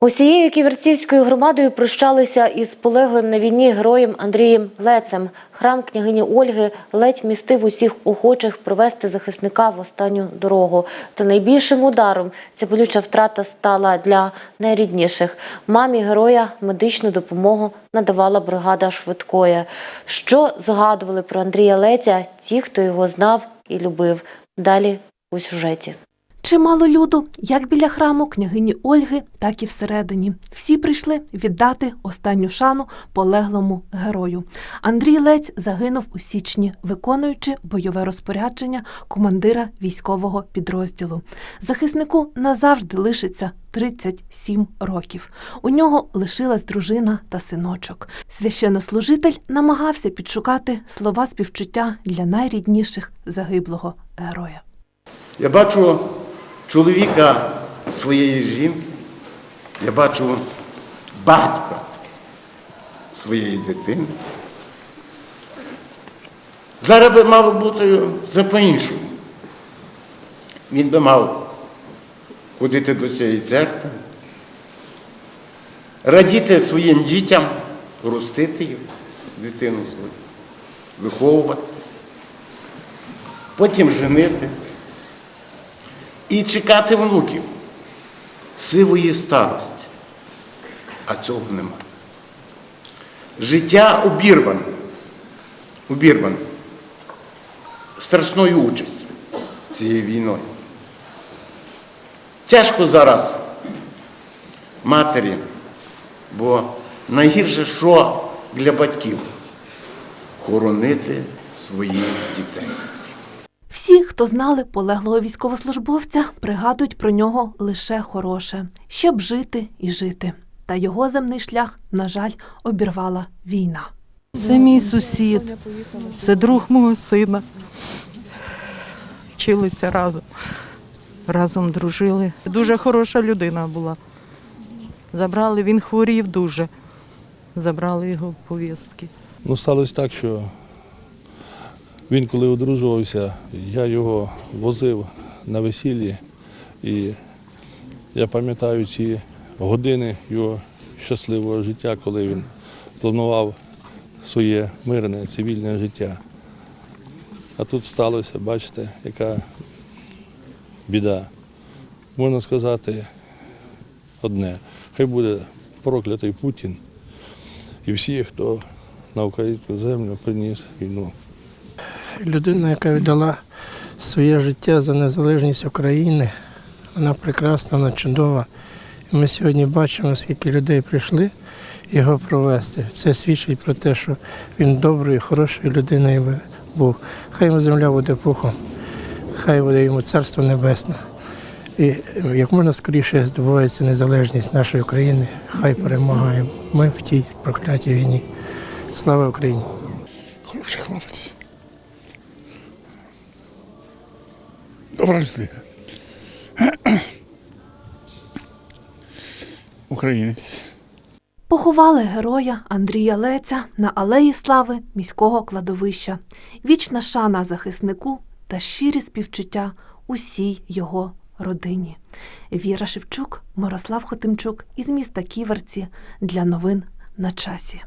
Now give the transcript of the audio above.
Усією ківерцівською громадою прощалися із полеглим на війні героєм Андрієм Лецем. Храм княгині Ольги ледь вмістив усіх охочих провести захисника в останню дорогу. Та найбільшим ударом ця болюча втрата стала для найрідніших. Мамі героя медичну допомогу надавала бригада швидкої. Що згадували про Андрія Леця ті, хто його знав і любив. Далі у сюжеті. Чимало люду, як біля храму княгині Ольги, так і всередині. Всі прийшли віддати останню шану полеглому герою. Андрій Лець загинув у січні, виконуючи бойове розпорядження командира військового підрозділу. Захиснику назавжди лишиться 37 років. У нього лишилась дружина та синочок. Священнослужитель намагався підшукати слова співчуття для найрідніших загиблого героя. Я бачу чоловіка своєї жінки, я бачу батька своєї дитини. Зараз би мало бути все по-іншому. Він би мав ходити до цієї церкви, радіти своїм дітям, ростити їх, дитину свою, виховувати, потім женити і чекати внуків сивої старості. А цього нема. Життя обірване, обірване страшною участю цією війною. Тяжко зараз матері, бо найгірше, що для батьків хоронити своїх дітей. Всі, хто знали полеглого військовослужбовця, пригадують про нього лише хороше, щоб жити і жити. Та його земний шлях, на жаль, обірвала війна. Це мій сусід, це друг мого сина. Вчилися разом, разом дружили. Дуже хороша людина була. Забрали, він хворів дуже. Забрали його в повістки. Ну, сталося так, що він, коли одружувався, я його возив на весіллі. І я пам'ятаю ці години його щасливого життя, коли він планував своє мирне, цивільне життя. А тут сталося, бачите, яка біда. Можна сказати одне, хай буде проклятий Путін і всі, хто на українську землю приніс війну. Людина, яка віддала своє життя за незалежність України. Вона прекрасна, вона чудова. І ми сьогодні бачимо, скільки людей прийшли його провести. Це свідчить про те, що він доброю, хорошою людиною був. Хай йому земля буде пухом, хай буде йому царство небесне. І як можна скоріше здобувається незалежність нашої України, хай перемагаємо. Ми в тій проклятій війні. Слава Україні! Хороший хлопець. Людина. Українець. Поховали героя Андрія Леця на алеї слави міського кладовища. Вічна шана захиснику та щирі співчуття усій його родині. Віра Шевчук, Мирослав Хотимчук із міста Ківерці для новин на часі.